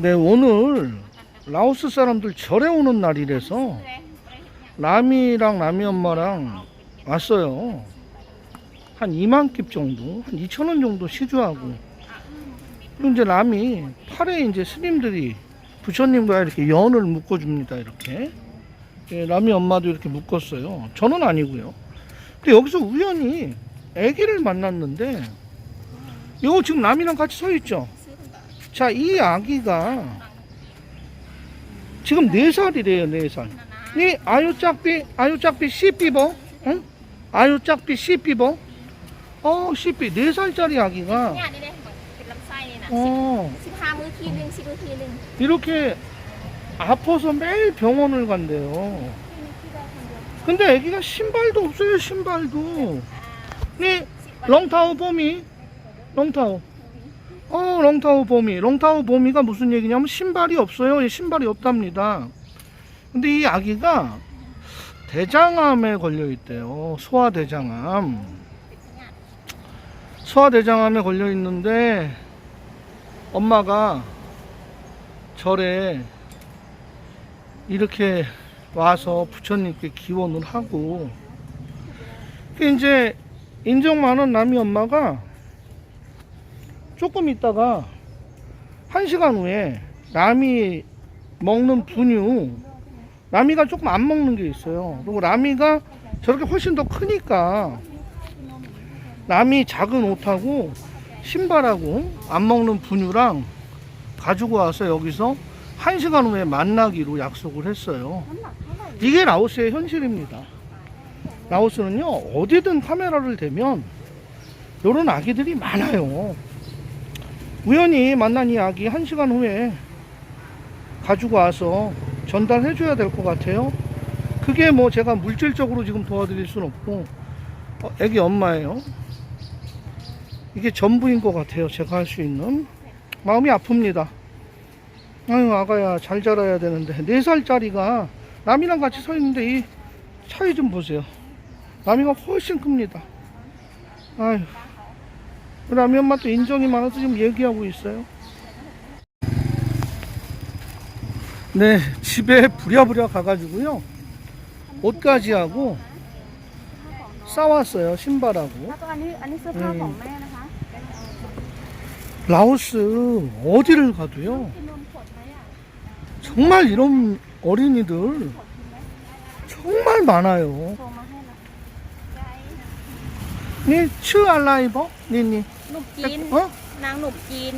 네, 오늘 라오스 사람들 절에 오는 날이라서 라미랑 라미 엄마랑 왔어요. 한 2만 깁 정도, 한 2천 원 정도 시주하고. 그리고 이제 라미 팔에 이제 스님들이 부처님과 이렇게 연을 묶어줍니다. 이렇게. 예, 라미 엄마도 이렇게 묶었어요. 저는 아니고요. 근데 여기서 우연히 아기를 만났는데, 이거 지금 라미랑 같이 서 있죠. 자, 이 아기가 지금 4살이래요, 4살. 이 아유짝비, 아유짝비 씨삐버, 응? 아유짝비 씨삐버. 어, 씨삐, 4살짜리 아기가. 어, 이렇게 아파서 매일 병원을 간대요. 근데 아기가 신발도 없어요, 신발도. 네, 롱타오 봄이, 롱타오. 어, 롱타오 봄이. 롱타오 봄이가 무슨 얘기냐면 신발이 없어요. 예, 신발이 없답니다. 근데 이 아기가 대장암에 걸려 있대요. 소아대장암. 소아대장암에 걸려 있는데 엄마가 절에 이렇게 와서 부처님께 기원을 하고 그 이제 인정 많은 남이 엄마가 조금 있다가 한 시간 후에 라미 먹는 분유 라미가 조금 안 먹는 게 있어요 그리고 라미가 저렇게 훨씬 더 크니까 라미 작은 옷하고 신발하고 안 먹는 분유랑 가지고 와서 여기서 한 시간 후에 만나기로 약속을 했어요. 이게 라오스의 현실입니다. 라오스는요, 어디든 카메라를 대면 이런 아기들이 많아요. 우연히 만난 이 아기 한 시간 후에 가지고 와서 전달해 줘야 될 것 같아요. 그게 뭐 제가 물질적으로 지금 도와드릴 수는 없고, 어, 애기 엄마예요. 이게 전부인 것 같아요. 제가 할 수 있는. 마음이 아픕니다. 아유, 아가야, 잘 자라야 되는데. 4살짜리가 남이랑 같이 서 있는데 이 차이 좀 보세요. 남이가 훨씬 큽니다. 아유. 라면 맛도 인정이 많아서 지금 얘기하고 있어요. 네, 집에 부랴부랴 가가지고요. 옷까지 하고 싸왔어요. 신발하고. 네. 라오스 어디를 가도요. 정말 이런 어린이들 정말 많아요. 네, 츄알라이버 니니. 네, 네. หนุ่มจีน 어? นางหนุ่มจีน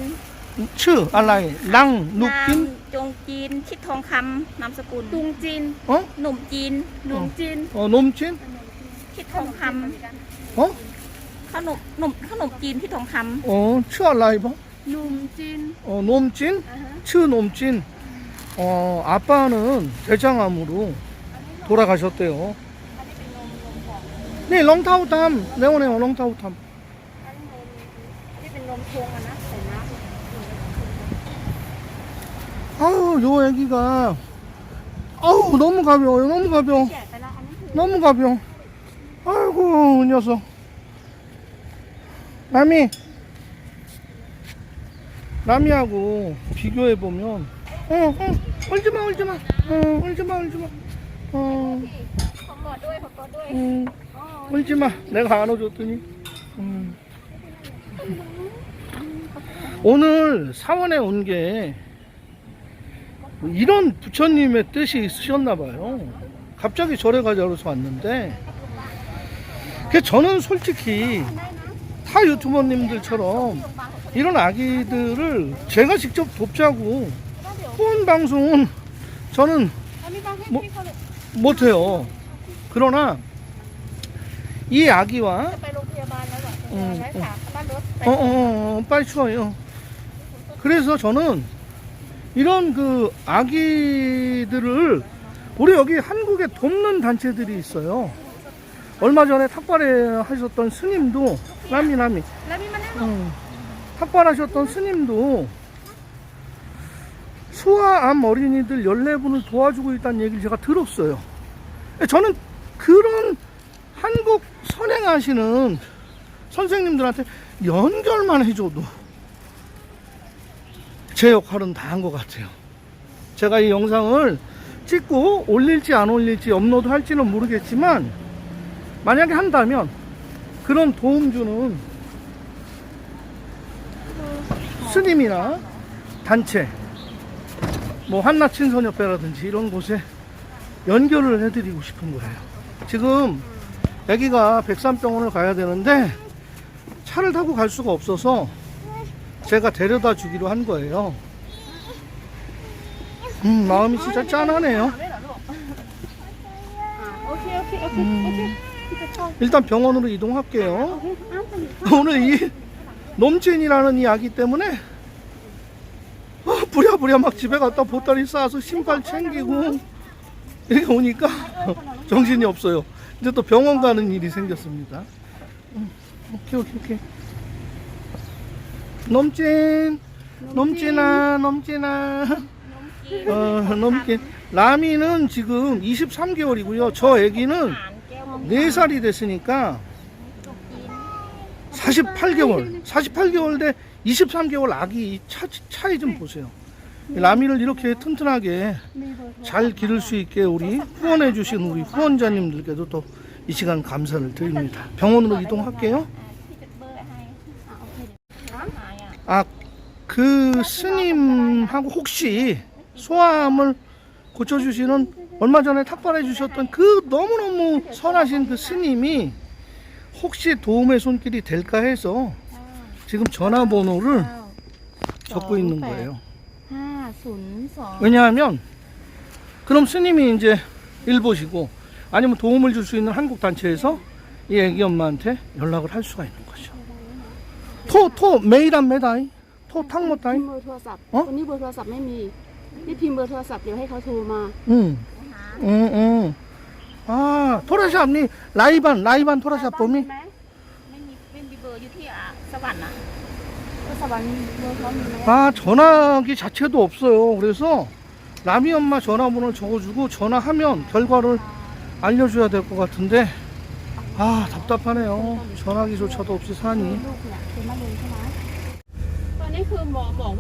츠 알라이 랑 นาง 누낀 จงจีนชิดทองคำนามสกุลตุงจีน 어? หนุ่มจีนหนุ่มจีน 어 놈진 ชิดทองค 어? ำขนมหนุ่มขนมจีนที่ทองค 어 츠 알라이버 ำหนุ่มจีน 어 놈진 츠 놈진 어 아빠는 대장암으로 돌아가셨대요 네 롱타우탐 네오네오 롱타우탐 ที่เป็นนมชงอะนะใส่น้ 아우 요 애기가 아우 너무 가벼워요 너무 가벼워 ำแจกไปแล้วอันนี้คือ 너무 가벼워 아이고 이 녀석 라미 라미하고 비교해보면 어, 어 울지마 울지마 어 울지마 울지마 어 ขอกอดด้วยขอกอดด้วย 음, อ๋อ 울지마 내가 안아줬더니 음. 오늘 사원에 온 게 이런 부처님의 뜻이 있으셨나 봐요. 갑자기 절에 가자고서 왔는데 그 저는 솔직히 타 유튜버님들처럼 이런 아기들을 제가 직접 돕자고 후원 방송은 저는 뭐, 못해요. 그러나 이 아기와 음, 어, 어, 어, 빨리 추워요. 그래서 저는 이런 그 아기들을 우리 여기 한국에 돕는 단체들이 있어요. 얼마 전에 탁발에 하셨던 스님도 라미 라미 탁발하셨던 스님도 소아암 어린이들 14분을 도와주고 있다는 얘기를 제가 들었어요. 예, 저는 그런 한국 선행하시는 선생님들한테 연결만 해줘도 제 역할은 다 한 것 같아요. 제가 이 영상을 찍고 올릴지 안 올릴지 업로드 할지는 모르겠지만 만약에 한다면 그런 도움 주는 스님이나 단체 뭐 한나친선협회라든지 이런 곳에 연결을 해드리고 싶은 거예요. 지금 아기가 백산병원을 가야 되는데 차를 타고 갈 수가 없어서 제가 데려다 주기로 한 거예요. 음, 마음이 진짜 짠하네요. 음, 일단 병원으로 이동할게요. 오늘 이 놈진이라는 이 아기 때문에 아, 부랴부랴 막 집에 갔다 보따리 싸서 신발 챙기고 이렇게 오니까 정신이 없어요. 이제 또 병원 가는 일이 생겼습니다. 오케이, 오케이, 오케이. 넘찐 넘찐아 넘찐아 어, 넘긴 라미는 지금 23개월이고요. 저 아기는 4살이 됐으니까 48개월. 48개월 대 23개월 아기 차, 차이 좀 보세요. 라미를 이렇게 튼튼하게 잘 기를 수 있게 우리 후원해 주신 우리 후원자님들께도 또 이 시간 감사를 드립니다. 병원으로 이동할게요. 아, 그 스님하고 혹시 소암을 고쳐주시는 얼마 전에 탁발해 주셨던 그 너무너무 선하신 그 스님이 혹시 도움의 손길이 될까 해서 지금 전화번호를 적고 있는 거예요. 왜냐하면 그럼 스님이 이제 일 보시고 아니면 도움을 줄 수 있는 한국 단체에서 예, 이 애기 엄마한테 연락을 할 수가 있는 거예요. 죠. 토, 토, 매일 안 매다이? 토, 탕 พิ 못다이? มพ์เบอร์โทรศัพท์ อ๋อ วันนี้เบอร์โทรศัพท์ไม่มี นี่พิมพ์เบอร์โทรศัพท์เดี๋ยวให้เขาโทรมา 응, 응, 응. 아, 토라샵니 라이반, 라이반 토라샵 봄이? ไม่มีไม่มีเบอร์อยู่ที่อ่ะสวรรค์อ่ะ ก็สวรรค์เบอร์เขามีไหม 아, 전화기 자체도 없어요. 그래서 라미 엄마 전화번호를 적어주고 전화하면 결과를 알려줘야 될 것 같은데, 아 답답하네요. 전화기조차도 없이 산이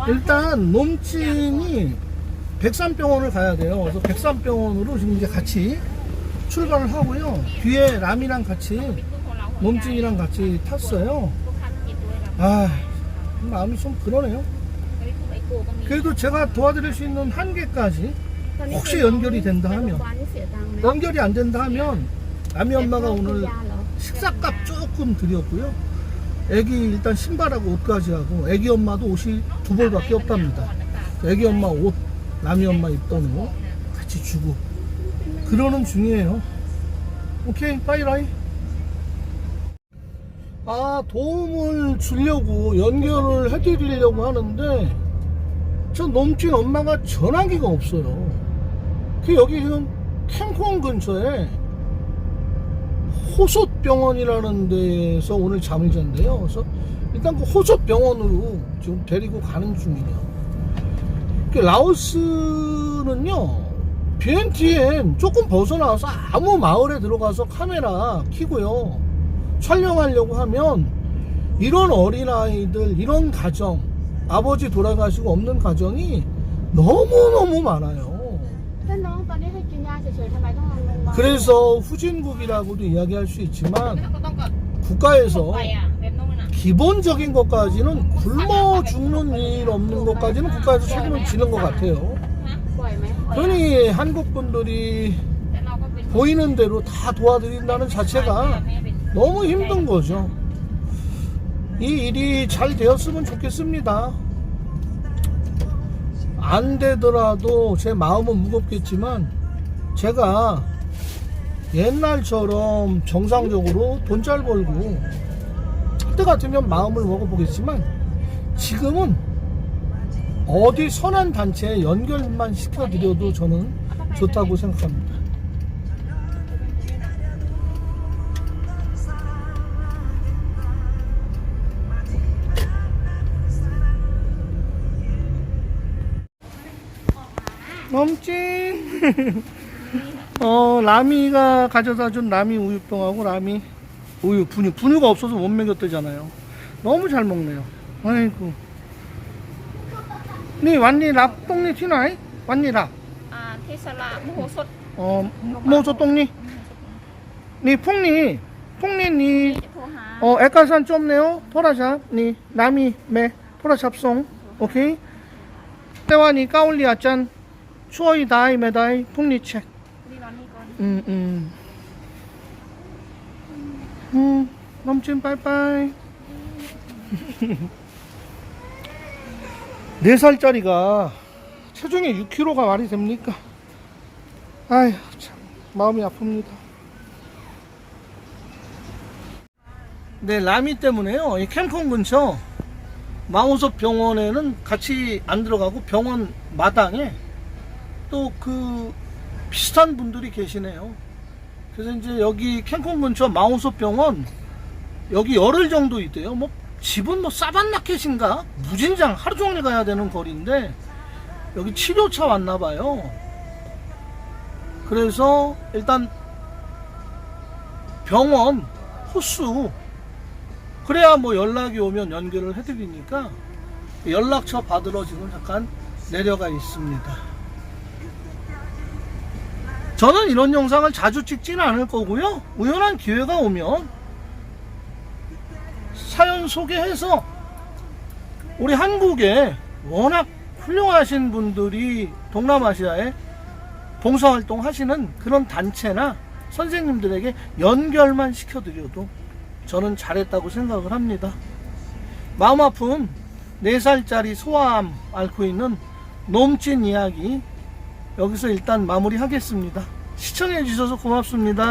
일단 몸찜이 백산병원을 가야 돼요. 그래서 백산병원으로 지금 이제 같이 출발을 하고요. 뒤에 람이랑 같이 몸찜이랑 같이 탔어요. 아 마음이 좀 그러네요. 그래도 제가 도와드릴 수 있는 한계까지 혹시 연결이 된다 하면 연결이 안 된다 하면 아미 엄마가 네, 오늘 뭐. 식사값 조금 드렸고요. 애기 일단 신발하고 옷까지 하고 애기 엄마도 옷이 두 벌밖에 없답니다. 애기 엄마 옷, 남이 엄마 입던 옷 같이 주고 그러는 중이에요. 오케이, 빠이라이. 아, 도움을 주려고 연결을 해드리려고 하는데 저 넘친 엄마가 전화기가 없어요. 그 여기 지금 캠콘 근처에 호솥병원이라는 데서 오늘 잠을 잔대요. 그래서 일단 그 호솥병원으로 지금 데리고 가는 중이에요. 그 라오스는요, 비엔티엔 조금 벗어나서 아무 마을에 들어가서 카메라 켜고요, 촬영하려고 하면 이런 어린아이들, 이런 가정, 아버지 돌아가시고 없는 가정이 너무너무 많아요. 그래서 후진국이라고도 이야기할 수 있지만 국가에서 기본적인 것까지는 굶어 죽는 일 없는 것까지는 국가에서 책임을 지는 것 같아요. 그러니 한국 분들이 보이는 대로 다 도와드린다는 자체가 너무 힘든 거죠. 이 일이 잘 되었으면 좋겠습니다. 안 되더라도 제 마음은 무겁겠지만 제가 옛날처럼 정상적으로 돈 잘 벌고 그때 같으면 마음을 먹어보겠지만 지금은 어디 선한 단체에 연결만 시켜드려도 저는 좋다고 생각합니다. 넘찐 어 라미가 가져다 준 라미 우유병하고 라미 우유 분유. 분유가 없어서 못 먹였대잖아요. 너무 잘 먹네요. 아이고. 네 완니? 랍 똥니 티나이? 완니 랍? 아, 티살라 무호솥. 어, 무호솥 똥니? 네 풍니. 풍니 니. 어, 에카산 좁네요. 포라샵. 니 라미 메 포라샵 송. 오케이. 때와니 까올리 아짠. 추어이 다이 메다이 풍니 책 음, 음. 음, 넘친 빠이빠이. 네 살짜리가 체중에 6kg가 말이 됩니까? 아휴, 참, 마음이 아픕니다. 네, 라미 때문에요. 이 캠콘 근처 마우섭 병원에는 같이 안 들어가고 병원 마당에 또그 비슷한 분들이 계시네요. 그래서 이제 여기 캠핑 근처 마오섭 병원 여기 열흘 정도 있대요. 뭐 집은 뭐 사반마켓인가 무진장 하루 종일 가야 되는 거리인데 여기 치료차 왔나 봐요. 그래서 일단 병원 호수 그래야 뭐 연락이 오면 연결을 해드리니까 연락처 받으러 지금 잠깐 내려가 있습니다. 저는 이런 영상을 자주 찍지는 않을 거고요. 우연한 기회가 오면 사연 소개해서 우리 한국에 워낙 훌륭하신 분들이 동남아시아에 봉사활동 하시는 그런 단체나 선생님들에게 연결만 시켜드려도 저는 잘했다고 생각을 합니다. 마음 아픈 4살짜리 소아암 앓고 있는 놈찐 이야기 여기서 일단 마무리하겠습니다. 시청해주셔서 고맙습니다.